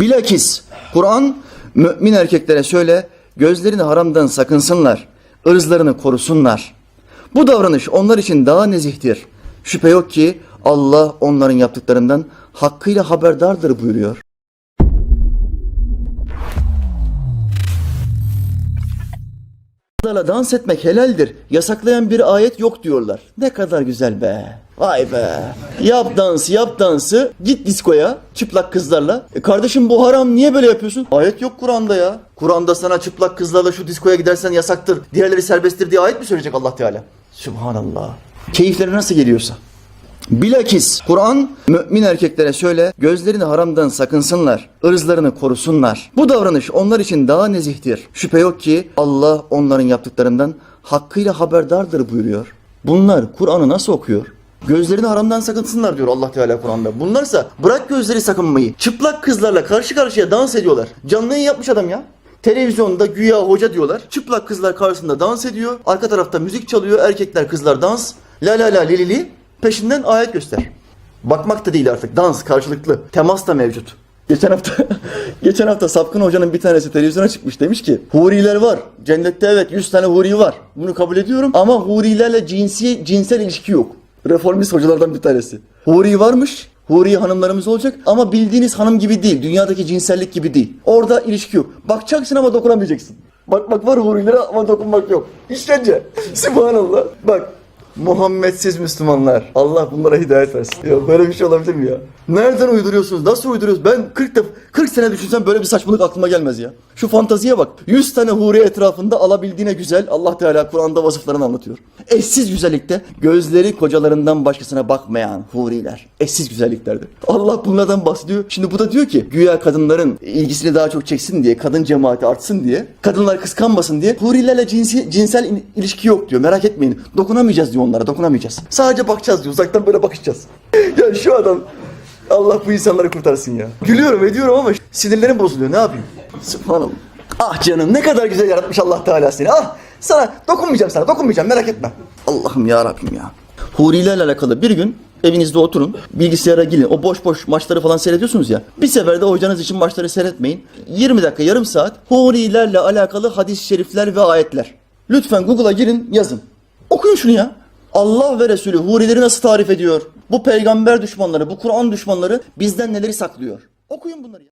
Bilakis Kur'an mümin erkeklere söyle gözlerini haramdan sakınsınlar, ırzlarını korusunlar. Bu davranış onlar için daha nezihtir. Şüphe yok ki Allah onların yaptıklarından hakkıyla haberdardır buyuruyor. Kızlarla dans etmek helaldir. Yasaklayan bir ayet yok diyorlar. Ne kadar güzel be. Vay be. Yap dansı, yap dansı. Git diskoya çıplak kızlarla. E kardeşim bu haram niye böyle yapıyorsun? Ayet yok Kur'an'da ya. Kur'an'da sana çıplak kızlarla şu diskoya gidersen yasaktır. Diğerleri serbesttir diye ayet mi söyleyecek Allah Teala? Subhanallah. Keyifleri nasıl geliyorsa. Bilakis Kur'an mümin erkeklere söyle gözlerini haramdan sakınsınlar, ırzlarını korusunlar. Bu davranış onlar için daha nezihtir. Şüphe yok ki Allah onların yaptıklarından hakkıyla haberdardır buyuruyor. Bunlar Kur'an'ı nasıl okuyor? Gözlerini haramdan sakınsınlar diyor Allah Teala Kur'an'da. Bunlarsa bırak gözleri sakınmayı. Çıplak kızlarla karşı karşıya dans ediyorlar. Canlı yayın yapmış adam ya. Televizyonda güya hoca diyorlar. Çıplak kızlar karşısında dans ediyor. Arka tarafta müzik çalıyor. Erkekler kızlar dans. La la la li li li. Peşinden ayet göster. Bakmak da değil artık. Dans karşılıklı. Temas da mevcut. Geçen hafta geçen hafta Sapkın Hoca'nın bir tanesi televizyona çıkmış demiş ki huriler var. Cennette evet 100 tane huri var. Bunu kabul ediyorum ama hurilerle cinsi cinsel ilişki yok. Reformist hocalardan bir tanesi. Huri varmış. Huri hanımlarımız olacak ama bildiğiniz hanım gibi değil. Dünyadaki cinsellik gibi değil. Orada ilişki yok. Bakacaksın ama dokunamayacaksın. Bak bak var hurilere ama dokunmak yok. İşkence. Subhanallah. Bak Muhammedsiz Müslümanlar. Allah bunlara hidayet versin. Ya böyle bir şey olabilir mi ya? Nereden uyduruyorsunuz? Nasıl uyduruyorsunuz? Ben 40 def 40 sene düşünsem böyle bir saçmalık aklıma gelmez ya. Şu fantaziye bak. 100 tane huri etrafında alabildiğine güzel Allah Teala Kur'an'da vasıflarını anlatıyor. Eşsiz güzellikte gözleri kocalarından başkasına bakmayan huriler. Eşsiz güzelliklerdir. Allah bunlardan bahsediyor. Şimdi bu da diyor ki güya kadınların ilgisini daha çok çeksin diye, kadın cemaati artsın diye, kadınlar kıskanmasın diye hurilerle cinsi, cinsel in- ilişki yok diyor. Merak etmeyin. Dokunamayacağız diyor onlara, dokunamayacağız. Sadece bakacağız diyor. Uzaktan böyle bakışacağız. ya şu adam Allah bu insanları kurtarsın ya. Gülüyorum ediyorum ama sinirlerim bozuluyor. Ne yapayım? Subhanallah. Ah canım ne kadar güzel yaratmış Allah Teala seni. Ah sana dokunmayacağım sana dokunmayacağım merak etme. Allah'ım ya Rabbim ya. Hurilerle alakalı bir gün evinizde oturun, bilgisayara girin. O boş boş maçları falan seyrediyorsunuz ya. Bir seferde hocanız için maçları seyretmeyin. 20 dakika, yarım saat hurilerle alakalı hadis-i şerifler ve ayetler. Lütfen Google'a girin, yazın. Okuyun şunu ya. Allah ve Resulü hurileri nasıl tarif ediyor? Bu peygamber düşmanları, bu Kur'an düşmanları bizden neleri saklıyor? Okuyun bunları.